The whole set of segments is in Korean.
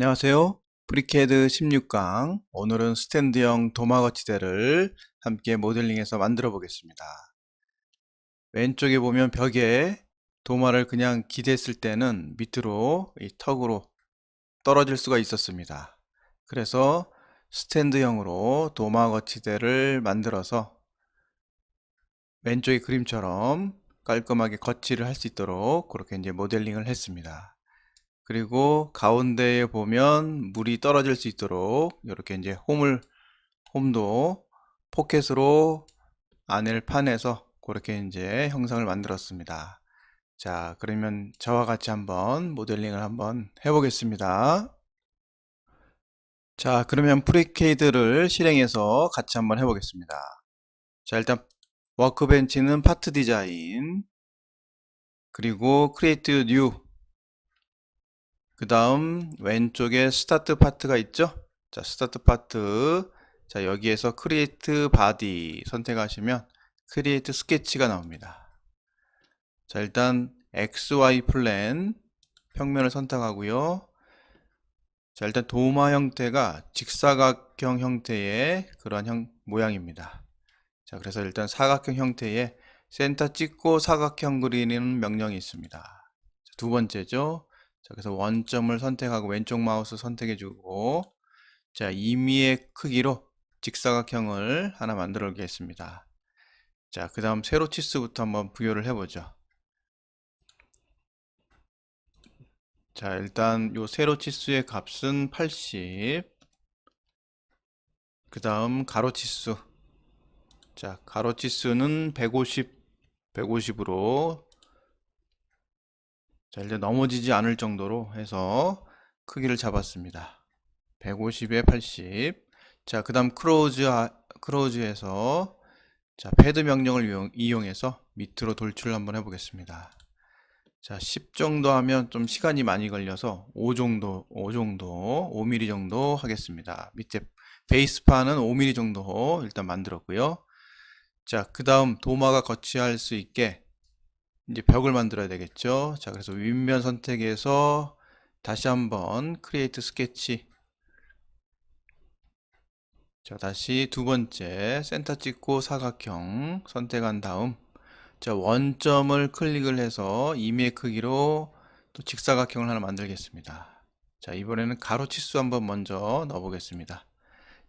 안녕하세요. 프리캐드 16강 오늘은 스탠드형 도마 거치대를 함께 모델링해서 만들어 보겠습니다. 왼쪽에 보면 벽에 도마를 그냥 기댔을 때는 밑으로 이 턱으로 떨어질 수가 있었습니다. 그래서 스탠드형으로 도마 거치대를 만들어서 왼쪽의 그림처럼 깔끔하게 거치를 할 수 있도록 그렇게 이제 모델링을 했습니다. 그리고 가운데에 보면 물이 떨어질 수 있도록 이렇게 이제 홈을 홈도 포켓으로 안을 파내서 그렇게 이제 형상을 만들었습니다. 자, 그러면 저와 같이 한번 모델링을 한번 해보겠습니다. 자, 그러면 프리케이드를 실행해서 같이 한번 해보겠습니다. 자, 일단 워크벤치는 파트 디자인, 그리고 크리에이트 뉴, 그 다음 왼쪽에 스타트 파트가 있죠? 자, 스타트 파트. 자, 여기에서 크리에이트 바디 선택하시면 크리에이트 스케치가 나옵니다. 자, 일단 XY 플랜 평면을 선택하고요. 자, 일단 도마 형태가 직사각형 형태의 그런 형, 모양입니다. 자, 그래서 일단 사각형 형태의 센터 찍고 사각형 그리는 명령이 있습니다. 자, 두 번째죠. 자, 그래서 원점을 선택하고 왼쪽 마우스 선택해 주고 자, 임의의 크기로 직사각형을 하나 만들어 보겠습니다. 자, 그 다음 세로 치수부터 한번 부여를 해보죠. 자, 일단 요 세로 치수의 값은 80. 그 다음 가로 치수. 자, 가로 치수는 150, 150으로 자, 일단 넘어지지 않을 정도로 해서 크기를 잡았습니다. 150에 80. 자, 그 다음 크로즈, 크로즈에서 자, 패드 명령을 이용, 이용 해서 밑으로 돌출을 한번 해보겠습니다. 자, 10 정도 하면 좀 시간이 많이 걸려서 5 정도, 5 정도, 5mm 정도 하겠습니다. 밑에 베이스판은 5mm 정도 일단 만들었고요. 자, 그 다음 도마가 거치할 수 있게 이제 벽을 만들어야 되겠죠. 자, 그래서 윗면 선택해서 다시 한번 크리에이트 스케치. 자, 다시 두 번째 센터 찍고 사각형 선택한 다음 자, 원점을 클릭을 해서 임의 크기로 또 직사각형을 하나 만들겠습니다. 자, 이번에는 가로 치수 한번 먼저 넣어 보겠습니다.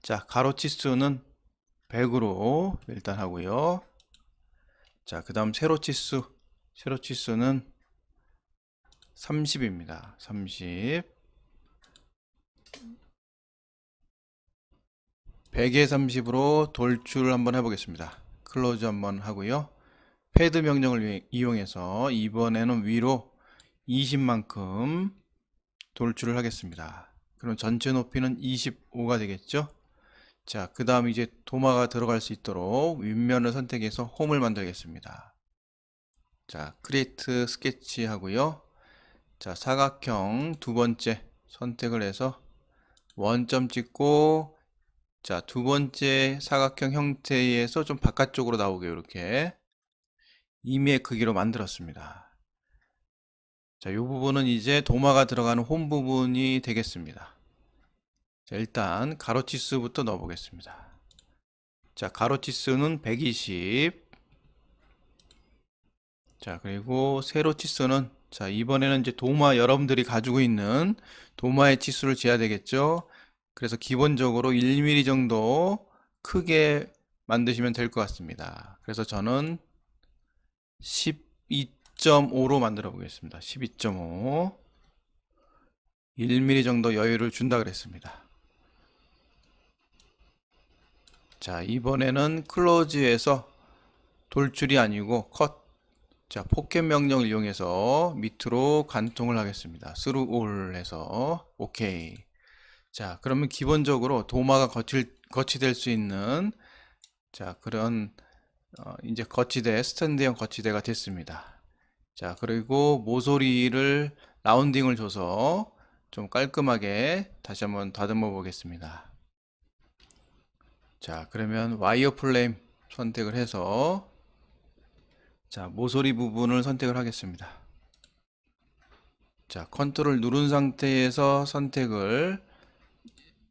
자, 가로 치수는 100으로 일단 하고요. 자, 그 다음 세로 치수 세로 치수는 30입니다. 30 100에 30으로 돌출을 한번 해보겠습니다. 클로즈 한번 하고요. 패드 명령을 이용해서 이번에는 위로 20만큼 돌출을 하겠습니다. 그럼 전체 높이는 25가 되겠죠? 자, 그 다음 이제 도마가 들어갈 수 있도록 윗면을 선택해서 홈을 만들겠습니다. 자, 크리에이트 스케치 하고요. 자, 사각형 두 번째 선택을 해서 원점 찍고 자, 두 번째 사각형 형태에서 좀 바깥쪽으로 나오게 이렇게 임의 크기로 만들었습니다. 자, 이 부분은 이제 도마가 들어가는 홈 부분이 되겠습니다. 자, 일단 가로치수부터 넣어 보겠습니다. 자, 가로치수는 120 자, 그리고 세로 치수는 자, 이번에는 이제 도마 여러분들이 가지고 있는 도마의 치수를 재야 되겠죠. 그래서 기본적으로 1mm 정도 크게 만드시면 될 것 같습니다. 그래서 저는 12.5로 만들어 보겠습니다. 12.5 1mm 정도 여유를 준다 그랬습니다. 자, 이번에는 클로즈에서 돌출이 아니고 컷 자, 포켓 명령을 이용해서 밑으로 관통을 하겠습니다. 스루 올 해서 오케이. 자, 그러면 기본적으로 도마가 거칠, 거치될 수 있는 자, 그런 어, 이제 거치대, 스탠드형 거치대가 됐습니다. 자, 그리고 모서리를 라운딩을 줘서 좀 깔끔하게 다시 한번 다듬어 보겠습니다. 자, 그러면 와이어 플레임 선택을 해서 자, 모서리 부분을 선택을 하겠습니다. 자, 컨트롤 누른 상태에서 선택을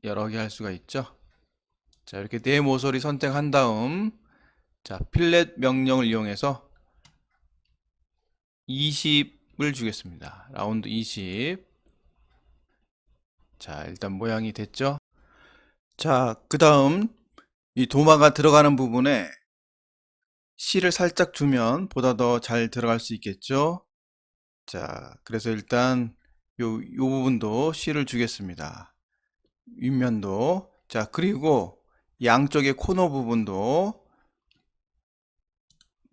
여러 개 할 수가 있죠. 자, 이렇게 네 모서리 선택한 다음, 자, 필렛 명령을 이용해서 20을 주겠습니다. 라운드 20. 자, 일단 모양이 됐죠. 자, 그 다음, 이 도마가 들어가는 부분에 실을 살짝 주면 보다 더 잘 들어갈 수 있겠죠. 자, 그래서 일단 요, 요 부분도 실을 주겠습니다. 윗면도. 자, 그리고 양쪽의 코너 부분도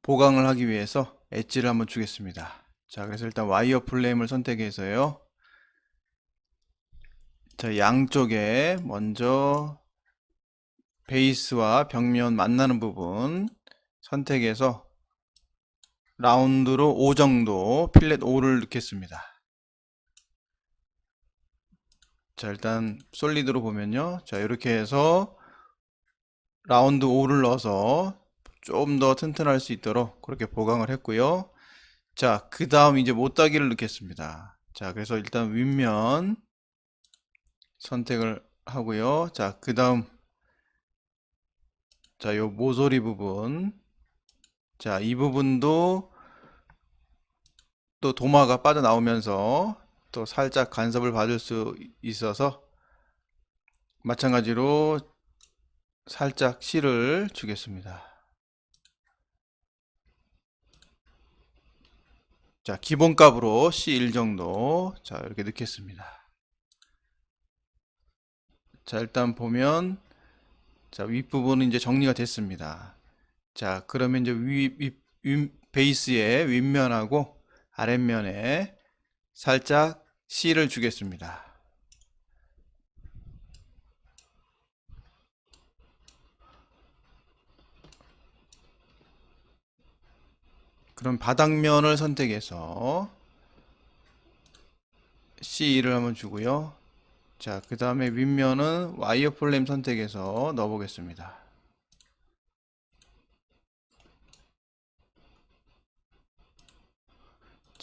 보강을 하기 위해서 엣지를 한번 주겠습니다. 자, 그래서 일단 와이어 플레임을 선택해서요. 자, 양쪽에 먼저 베이스와 벽면 만나는 부분 선택해서 라운드로 5 정도 필렛 5를 넣겠습니다. 자, 일단 솔리드로 보면요. 자, 이렇게 해서 라운드 5를 넣어서 좀 더 튼튼할 수 있도록 그렇게 보강을 했고요. 자, 그 다음 이제 못따기를 넣겠습니다. 자, 그래서 일단 윗면 선택을 하고요. 자, 그 다음 자, 요 모서리 부분 자, 이 부분도 또 도마가 빠져나오면서 또 살짝 간섭을 받을 수 있어서 마찬가지로 살짝 실을 주겠습니다. 자, 기본값으로 C1 정도 자, 이렇게 넣겠습니다. 자, 일단 보면 자, 윗부분은 이제 정리가 됐습니다. 자, 그러면 이제 위, 위, 위- 베이스의 윗면하고 아랫면에 살짝 C를 주겠습니다. 그럼 바닥면을 선택해서 C2를 한번 주고요. 자, 그 다음에 윗면은 와이어 플레임 선택해서 넣어 보겠습니다.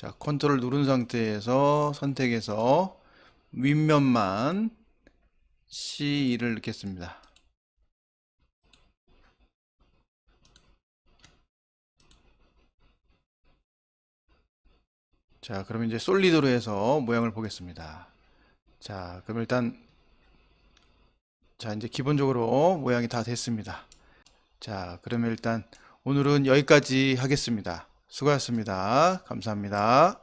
자, 컨트롤 누른 상태에서 선택해서 윗면만 C2를 넣겠습니다. 자, 그럼 이제 솔리드로 해서 모양을 보겠습니다. 자, 그럼 일단 자, 이제 기본적으로 모양이 다 됐습니다. 자, 그러면 일단 오늘은 여기까지 하겠습니다. 수고하셨습니다. 감사합니다.